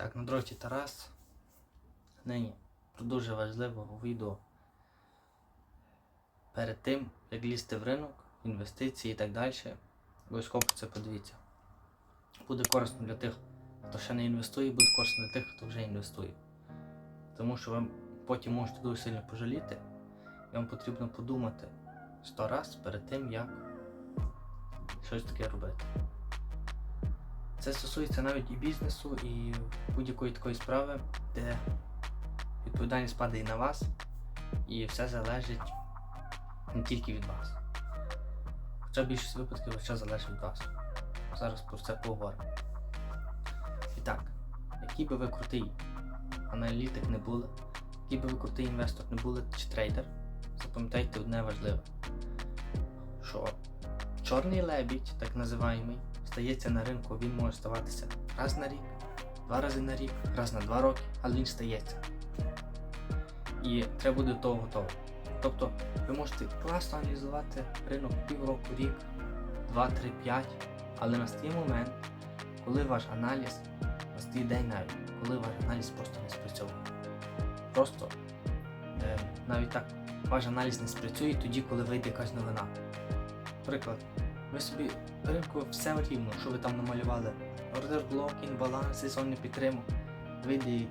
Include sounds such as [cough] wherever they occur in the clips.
Так, на дроті Тарас. Нині про дуже важливе відео. Перед тим, як лізти в ринок, інвестиції і так далі, обов'язково це подивіться. Буде корисно для тих, хто ще не інвестує, буде корисно для тих, хто вже інвестує. Тому що ви потім можете дуже сильно пожаліти, і вам потрібно подумати сто раз перед тим, як щось таке робити. Це стосується навіть і бізнесу, і будь-якої такої справи, де відповідальність падає на вас, і все залежить не тільки від вас. Хоча в більшості випадків все залежить від вас. Зараз про це поговоримо. І так, який би ви крутий аналітик не були, який би ви крутий інвестор не були чи трейдер, запам'ятайте одне важливе, що чорний лебідь, так називаємий, стається на ринку, він може ставатися раз на рік, два рази на рік, раз на два роки, але він стається. І треба буде до того готово. Тобто ви можете класно аналізувати ринок півроку, рік, 2, 3, 5, але настає момент, коли ваш аналіз, настає день навіть, коли ваш аналіз просто не спрацьовує. Просто е, навіть так, ваш аналіз не спрацює тоді, коли вийде якась новина. Приклад, ви собі ринку все рівно, що ви там намалювали. Ордер блокінг, баланс, сезонний підтримок. Вийде е,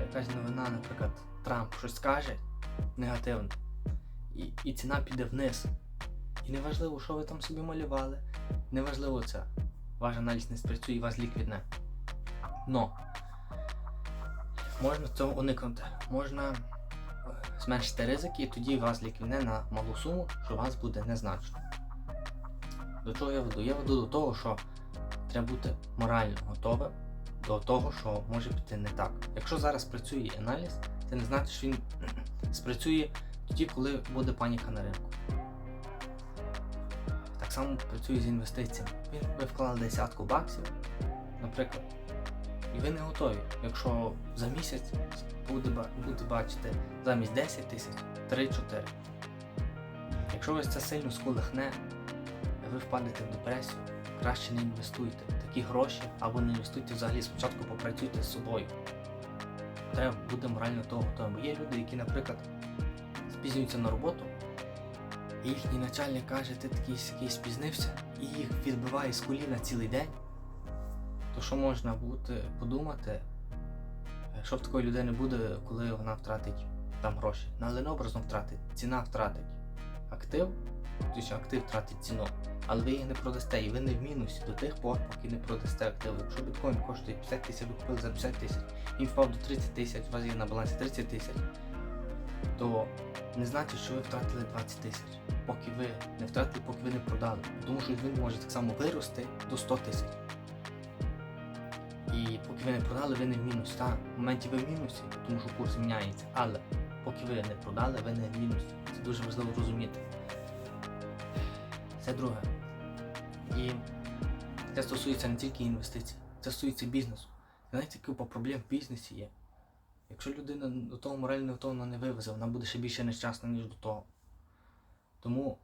якась новина, наприклад, Трамп щось скаже негативно, і, і ціна піде вниз. І неважливо, що ви там собі малювали, неважливо це. Ваш аналіз не спрацює і вас ліквідне. Но можна цього уникнути. Можна е, зменшити ризики, і тоді вас ліквідне на малу суму, що вас буде незначно. До чого я веду? Я веду до того, що треба бути морально готовим до того, що може піти не так. Якщо зараз працює аналіз, це не значить, що він [clears throat] спрацює тоді, коли буде паніка на ринку. Так само працює з інвестиціями. Ви, вклали десятку баксів, наприклад, і ви не готові. Якщо за місяць буде бачити замість 10 тисяч 3-4. Якщо вас це сильно сколихне, ви впадете в депресію, краще не інвестуйте такі гроші або не інвестуйте взагалі. Спочатку попрацюйте з собою. Треба бути морально того готовим. Є люди, які, наприклад, спізнюються на роботу, і їхній начальник каже, ти такий який спізнився, і їх відбиває з коліна цілий день. То що можна бути, подумати, е, що в такої людини буде, коли вона втратить там гроші. Але не образно втратить, ціна втратить актив, тобто актив втратить ціну, але ви її не продасте, і ви не в мінусі до тих пор, поки не продасте актив. Якщо біткоін коштує 50 тисяч, ви купили за 50 тисяч, він впав до 30 тисяч, у вас є на балансі 30 тисяч, то не значить, що ви втратили 20 тисяч, поки ви не втратили, поки ви не продали. Тому що він може так само вирости до 100 тисяч. І поки ви не продали, ви не в мінусі. Так, в моменті ви в мінусі, тому що курс міняється. Але поки ви не продали, ви не в мінусі. Це дуже важливо розуміти. Це друге. І це стосується не тільки інвестицій, це стосується бізнесу. Знаєте, купа проблем в бізнесі є. Якщо людина до того морально готовно не вивезе, вона буде ще більше нещасна, ніж до того. Тому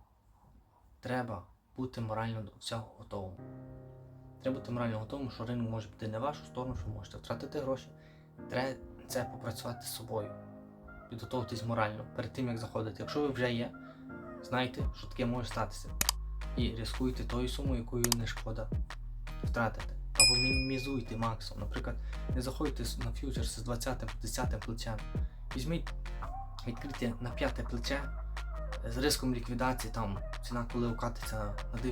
треба бути морально до всього готовим. Треба бути морально готовим, що ринок може піти не в вашу сторону, що можете втратити гроші. Треба це попрацювати з собою. Підготовитись морально перед тим, як заходити. Якщо ви вже є, знайте, що таке може статися. І ризикуйте тою сумою, якою не шкода втратити. Або мінімізуйте максимум. Наприклад, не заходьте на фьючерс з 20 10 плечем. Візьміть відкриття на п'яте плече з риском ліквідації, там ціна коли окатиться на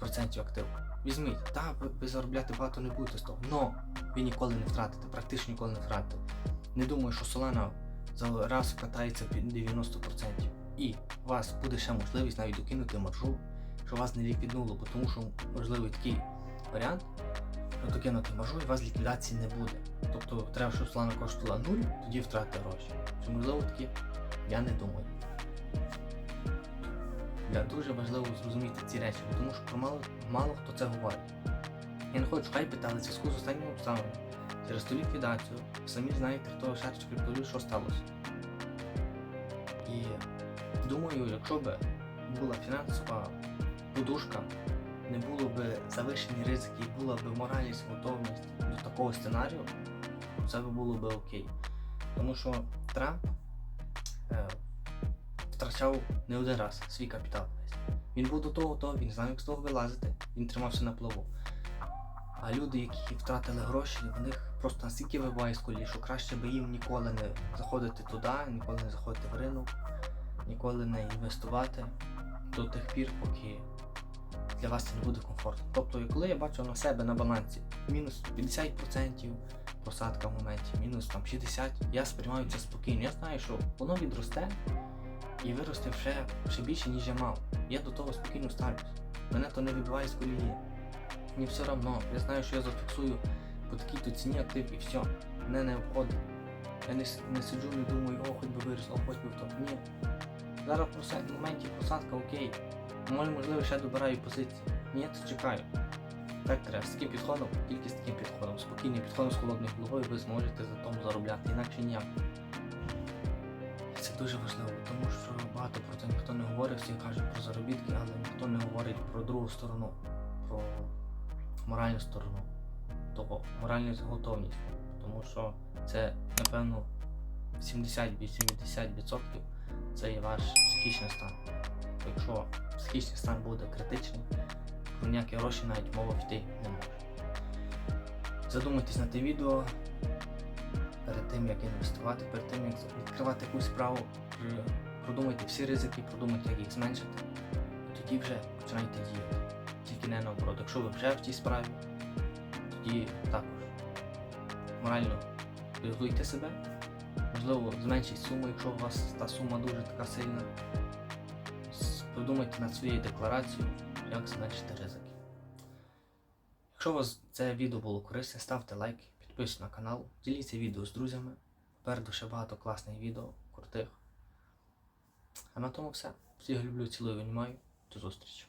90% активу. Візьміть, так, ви заробляти багато не будете з того, но ви ніколи не втратите, практично ніколи не втратите. Не думаю, що Solana за раз катається під 90%. І у вас буде ще можливість навіть докинути маржу, що вас не ліквіднуло, тому що можливий такий варіант, що докинути маржу і у вас ліквідації не буде. Тобто треба, щоб Solana коштувала 0, тоді втратити гроші. Чи можливо такі? Я не думаю. Для дуже важливо зрозуміти ці речі, тому що про мало, мало хто це говорить. Я не хочу хайпити, але зв'язку з останніми обставинами через ту ліквідацію самі знаєте, хто шарить криптовалют, що сталося. І думаю, якщо б була фінансова подушка, не було б завищені ризики і була б моральність, готовність до такого сценарію, це би було би окей. Тому що Трамп е, втрачав не один раз свій капітал. Він був до того, то він знав, як з того вилазити, він тримався на плаву. А люди, які втратили гроші, в них просто настільки вибиває з колії, що краще би їм ніколи не заходити туди, ніколи не заходити в ринок, ніколи не інвестувати до тих пір, поки для вас це не буде комфортно. Тобто, коли я бачу на себе на балансі мінус 50% просадка в моменті, мінус там 60%, я сприймаю це спокійно. Я знаю, що воно відросте і виросте ще, ще більше, ніж я мав. Я до того спокійно ставлюсь. Мене то не вибиває з колії. Мені все одно. Я знаю, що я зафіксую по такій то ціні актив і все. Мене не обходить. Я не, не сиджу, не думаю, о, хоч би виріс, о, хоч би в топ. Ні. Зараз в моменті посадка окей. Може, можливо, ще добираю позиції. Ні, то чекаю. Так треба. З таким підходом, тільки з таким підходом. Спокійним підходом з холодною головою ви зможете за тому заробляти, інакше ніяк. Це дуже важливо, тому що багато про це ніхто не говорить, всі кажуть про заробітки, але ніхто не говорить про другу сторону, про моральну сторону, того, моральну готовність. Тому що це, напевно, 70-80% це є ваш психічний стан. Якщо психічний стан буде критичний, про ніякі гроші навіть мова йти не може. Задумайтесь на те відео перед тим, як інвестувати, перед тим, як відкривати якусь справу, продумайте всі ризики, продумайте, як їх зменшити. І тоді вже починайте діяти. Тільки не наоборот. Якщо ви вже в тій справі, тоді також морально підготуйте себе. Можливо, зменшіть суму, якщо у вас та сума дуже така сильна. Подумайте над своєю декларацією, як зменшити ризики. Якщо у вас це відео було корисне, ставте лайк, підписуйтесь на канал, діліться відео з друзями. Попереду ще багато класних відео, крутих. А на тому все. Всіх люблю, цілую, винімаю. До зустрічі.